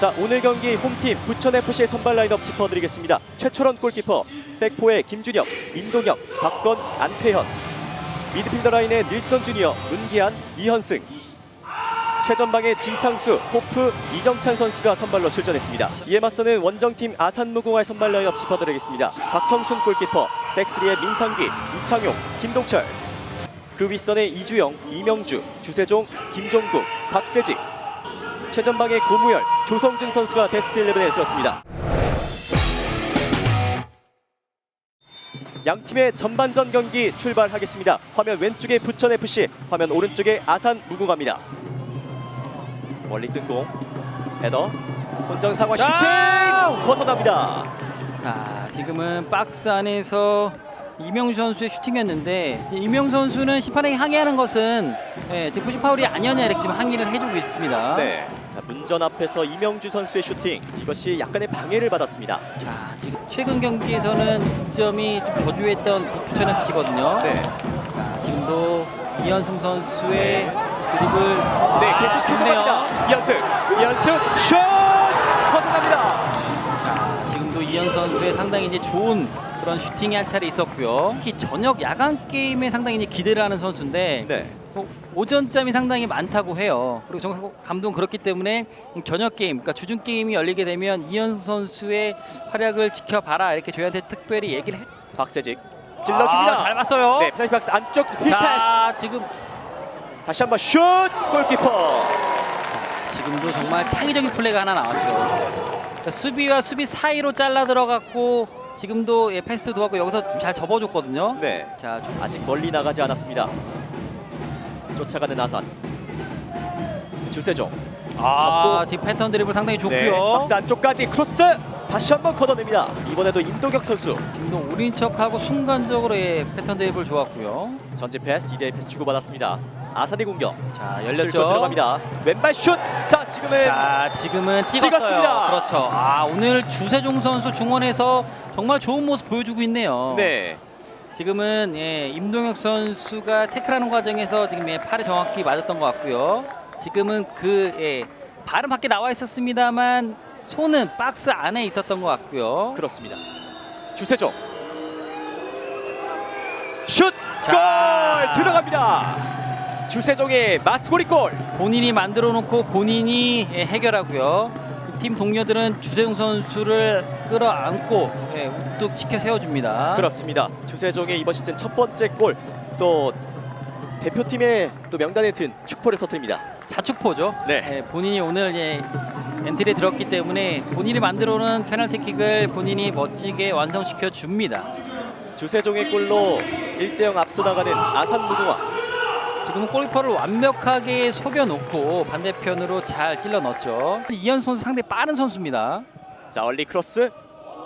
자 오늘 경기 홈팀 부천FC의 선발 라인업 짚어드리겠습니다. 최철원 골키퍼, 백포의 김준혁, 임동혁, 박건, 안태현 미드필더 라인의 닐선 주니어, 문기한, 이현승 최전방의 진창수, 호프, 이정찬 선수가 선발로 출전했습니다. 이에 맞서는 원정팀 아산무공화의 선발 라인업 짚어드리겠습니다. 박형순 골키퍼, 백스리의 민상기, 이창용, 김동철 그 윗선의 이주영, 이명주, 주세종, 김종국, 박세직 최전방의 고무열, 조성준 선수가 베스트 11에 들었습니다. 양 팀의 전반전 경기 출발하겠습니다. 화면 왼쪽에 부천 FC, 화면 오른쪽에 아산 무궁화입니다. 멀리 뜬공, 헤더, 혼전 상황 슈팅 벗어납니다. 자, 지금은 박스 안에서 이명주 선수의 슈팅이었는데 이명주 선수는 심판에게 항의하는 것은 예, 디프시 파울이 아니었냐 이렇게 지금 항의를 해주고 있습니다. 네, 자 문전 앞에서 이명주 선수의 슈팅 이것이 약간의 방해를 받았습니다. 자, 지금 최근 경기에서는 득점이 좀 저조했던 부천 FC거든요. 네, 자, 지금도 이현승 선수의 네. 드리블 네 아, 계속해서. 갑니다. 이현승, 이현승 슛 벗어납니다. 자, 지금도 이현 선수의 상당히 이제 좋은 그런 슈팅의 한 차례 있었고요. 특히 저녁 야간 게임에 상당히 기대를 하는 선수인데 네, 뭐 오전짬이 상당히 많다고 해요. 그리고 정 감독은 그렇기 때문에 저녁 게임, 그러니까 주중 게임이 열리게 되면 이현 선수의 활약을 지켜봐라 이렇게 저희한테 특별히 얘기를 해. 박세직 찔러줍니다. 아, 잘 봤어요. 네, 페널티 박스 안쪽 힐패스. 자, 지금 다시 한번 슛 골키퍼. 지금도 정말 창의적인 플레이가 하나 나왔죠. 자, 수비와 수비 사이로 잘라 들어갔고 지금도 예, 패스트 도왔고 여기서 잘 접어줬거든요. 네, 자, 주- 아직 멀리 나가지 않았습니다. 쫓아가는 아산. 주세종. 아, 지금 패턴 드리블 상당히 네, 좋고요. 박스 안쪽까지 크로스. 다시 한번 걷어냅니다. 이번에도 임도격 선수. 지금도 오린 척하고 순간적으로 예, 패턴 드리블 좋았고요. 전진 패스, 2대1 패스 주고받았습니다. 아산의 공격. 자, 열렸죠. 들어갑니다. 왼발 슛. 자, 지금은 자, 지금은 찍었어요. 찍었습니다. 그렇죠. 아, 오늘 주세종 선수 중원에서 정말 좋은 모습 보여주고 있네요. 네. 지금은 예, 임동혁 선수가 태클하는 과정에서 지금 예, 팔에 정확히 맞았던 것 같고요. 지금은 그 예, 발은 밖에 나와 있었습니다만 손은 박스 안에 있었던 것 같고요. 그렇습니다. 주세종. 슛! 자. 골! 들어갑니다. 주세종의 마스고리 골. 본인이 만들어 놓고 본인이 예, 해결하고요. 팀 동료들은 주세종 선수를 끌어안고 예, 우뚝 지켜 세워줍니다. 그렇습니다. 주세종의 이번 시즌 첫 번째 골. 또 대표팀의 또 명단에 든 축포를 터뜨립니다. 자축포죠. 네. 예, 본인이 오늘 예, 엔트리에 들었기 때문에 본인이 만들어놓은 페널티킥을 본인이 멋지게 완성시켜 줍니다. 주세종의 골로 1대0 앞서 나가는 아산 무궁화. 지금은 골키퍼를 완벽하게 속여놓고 반대편으로 잘 찔러 넣었죠. 이현 선수 상당히 빠른 선수입니다. 자, 얼리 크로스.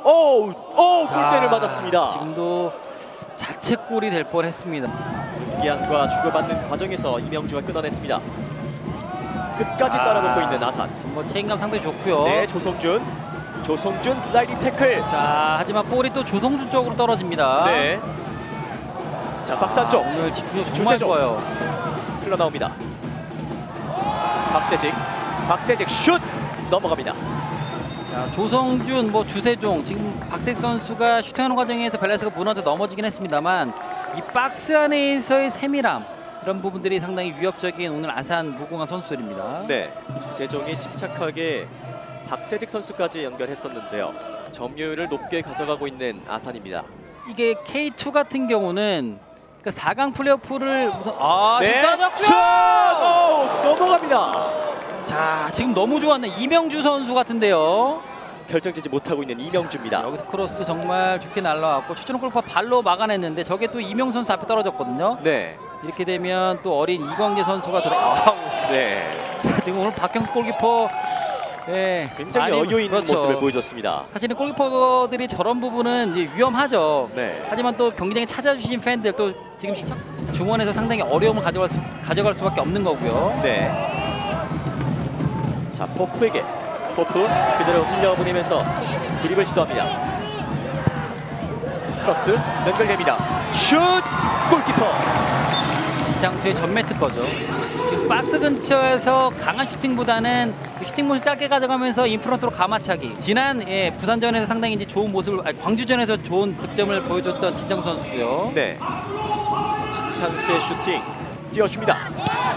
오! 오! 골대를 자, 맞았습니다. 지금도 자책골이 될 뻔했습니다. 기한과 주고받는 과정에서 이명주가 끊어냈습니다. 끝까지 따라붙고 있는 아산. 뭐 책임감 상당히 좋고요. 네, 조성준. 조성준 슬라이딩 태클. 자 하지만 볼이 또 조성준 쪽으로 떨어집니다. 네. 자, 박산 쪽 아, 오늘 집중력 정말 주세종. 좋아요. 흘러나옵니다. 박세직. 박세직 슛 넘어갑니다. 자, 조성준, 뭐 주세종, 지금 박색 선수가 슈팅하는 과정에서 밸런스가 무너져 넘어지긴 했습니다만 이 박스 안에서의 세밀함 이런 부분들이 상당히 위협적인 오늘 아산 무궁화 선수들입니다. 네. 주세종이 침착하게 박세직 선수까지 연결했었는데요. 점유율을 높게 가져가고 있는 아산입니다. 이게 K2 같은 경우는 그 4강 플레이오프를 우선 아 네. 오, 넘어갑니다. 자 지금 너무 좋았네 이명주 선수 같은데요. 결정지지 못하고 있는 이명주입니다. 여기서 크로스 정말 좋게 날라왔고 최준호 골파 발로 막아냈는데 저게 또 이명 선수 앞에 떨어졌거든요. 네. 이렇게 되면 또 어린 이광재 선수가 들어. 아우, 네. 지금 오늘 박경수 골키퍼 예, 굉장히 많이- 여유 있는 그렇죠. 모습을 보여줬습니다. 사실은 골키퍼들이 저런 부분은 이제 위험하죠. 네. 하지만 또 경기장에 찾아주신 팬들 또 지금 시청 중원에서 상당히 어려움을 가져갈, 수, 가져갈 수밖에 없는 거고요. 네. 자, 포프에게 포프 그대로 흘려보내면서 드립을 시도합니다. 크로스 연결됩니다. 슛! 골키퍼. 진창수의 전매 특허죠. 박스 근처에서 강한 슈팅보다는 그 슈팅 모션 짧게 가져가면서 인프런트로 가마차기. 지난 예, 부산전에서 상당히 이제 좋은 모습을, 아니, 광주전에서 좋은 득점을 보여줬던 진정 선수고요. 네. 찬스의 슈팅 뛰어줍니다.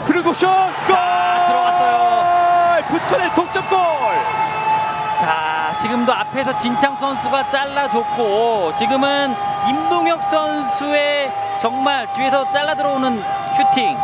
그리고 슛! 골! 들어갔어요. 부천의 동점골! 자, 지금도 앞에서 진창 선수가 잘라줬고 지금은 임동혁 선수의 정말 뒤에서 잘라 들어오는 슈팅.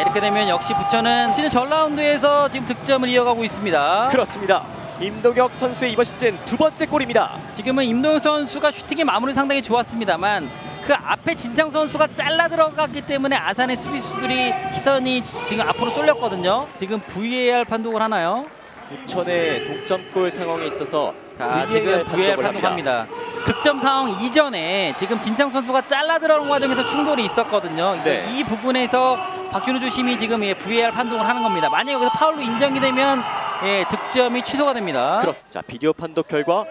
아, 이렇게 되면 역시 부천은 시즌 전 라운드에서 지금 득점을 이어가고 있습니다. 그렇습니다. 임동혁 선수의 이번 시즌 두 번째 골입니다. 지금은 임동혁 선수가 슈팅의 마무리 상당히 좋았습니다만 그 앞에 진창 선수가 잘라 들어갔기 때문에 아산의 수비수들이 시선이 지금 앞으로 쏠렸거든요. 지금 VAR 판독을 하나요? 부천의 동점골 상황에 있어서 자, 지금 VAR 판독합니다. 득점 상황 이전에 지금 진창 선수가 잘라 들어간 과정에서 충돌이 있었거든요. 네. 이 부분에서 박준호 주심이 지금 예, VAR 판독을 하는 겁니다. 만약 여기서 파울로 인정이 되면 예, 득점이 취소가 됩니다. 그렇습니다. 자, 비디오 판독 결과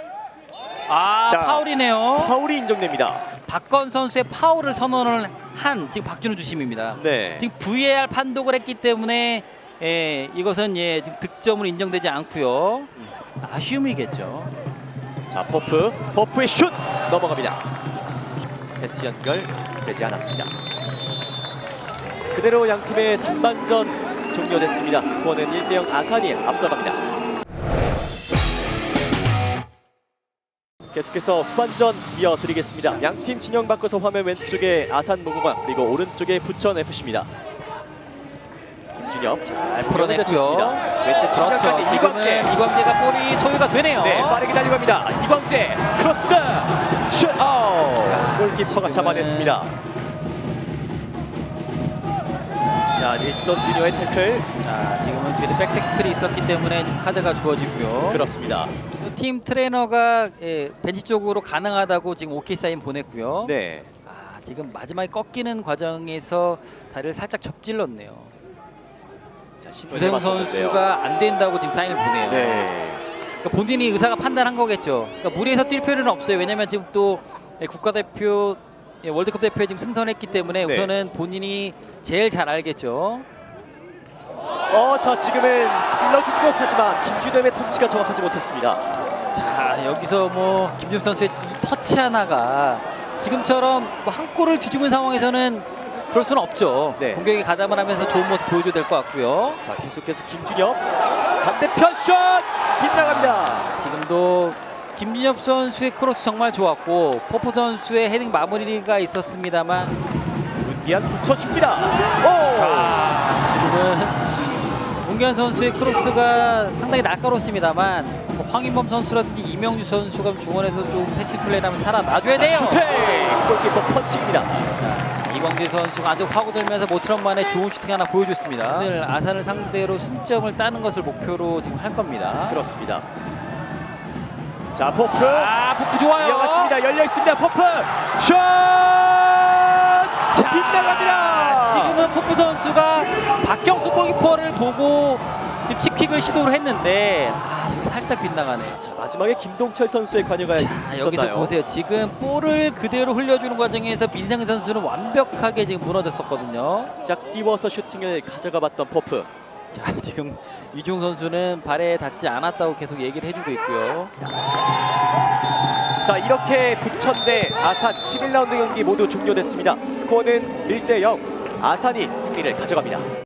아, 자, 파울이네요. 파울이 인정됩니다. 박건 선수의 파울을 선언을 한 지금 박준호 주심입니다. 네. 지금 VAR 판독을 했기 때문에 예, 이것은 예, 지금 득점으로 인정되지 않고요. 아쉬움이겠죠. 자, 퍼프. 퍼프의 슛 넘어갑니다. 패스 연결 되지 않았습니다. 그대로 양 팀의 전반전 종료됐습니다. 스코어는 1대0 아산이 앞서갑니다. 계속해서 후반전 이어드리겠습니다. 양팀 진영 바꿔서 화면 왼쪽에 아산 농구관 그리고 오른쪽에 부천 FC입니다. 김준엽 잘 풀어냈고요. 왼쪽 그렇죠. 측면까지 지금은 이광재 이광재가 볼이 소유가 되네요. 네, 빠르게 달려갑니다. 이광재 크로스 슛 아웃. 골키퍼가 잡아냈습니다. 자, 닐son 주니어의 태클 자, 지금은 뒤에 백태클이 있었기 때문에 좀 카드가 주어지고요. 그렇습니다. 팀 트레이너가 예, 벤치 쪽으로 가능하다고 지금 오케이 사인 보냈고요. 네, 아, 지금 마지막에 꺾이는 과정에서 다리를 살짝 접질렀네요. 자 맞섰는데요. 선수가 안 된다고 지금 사인을 보내요. 네, 그러니까 본인이 의사가 판단한 거겠죠. 그러니까 무리해서 뛸 필요는 없어요. 왜냐면 지금 또 예, 국가대표 예, 월드컵 대표에 지금 승선했기 때문에 네. 우선은 본인이 제일 잘 알겠죠. 어, 자 지금은 찔러주고 하지만 김준엽의 터치가 정확하지 못했습니다. 자 여기서 뭐 김준 선수의 이 터치 하나가 지금처럼 뭐한 골을 뒤집은 상황에서는 그럴 수는 없죠. 네. 공격에 가담을 하면서 좋은 모습 보여줘야 될 것 같고요. 자 계속해서 김준엽 반대편 슛 빗나갑니다. 지금도 김준엽 선수의 크로스 정말 좋았고 포포 선수의 헤딩 마무리가 있었습니다만 문기한 붙여줍니다. 오, 자 지금은 문기환 선수의 크로스가 상당히 날카롭습니다만 뭐 황인범 선수라든지 이명주 선수가 중원에서 좀 패스 플레이를 하면 살아놔줘야 돼요. 슈팅 골키퍼 펀치입니다. 이광재 선수가 아주 파고들면서 모처럼 만에 좋은 슈팅 하나 보여줬습니다. 오늘 아산을 상대로 승점을 따는 것을 목표로 지금 할 겁니다. 그렇습니다. 자 포프 아, 포크 좋아요. 이어갔습니다. 열려 있습니다. 퍼프 슛 자, 빗나갑니다. 지금은 포프 선수가 박경수 골키퍼를 보고 지금 칩킥을 시도를 했는데 아, 살짝 빗나가네요. 자, 마지막에 김동철 선수의 관여가 자, 있었나요? 여기서 보세요. 지금 볼을 그대로 흘려주는 과정에서 민상 선수는 완벽하게 지금 무너졌었거든요. 짝 띄워서 슈팅을 가져가 봤던 퍼프. 자, 지금 이종 선수는 발에 닿지 않았다고 계속 얘기를 해주고 있고요. 자 이렇게 부천 대 아산 11라운드 경기 모두 종료됐습니다. 스코어는 1 대 0. 아산이 승리를 가져갑니다.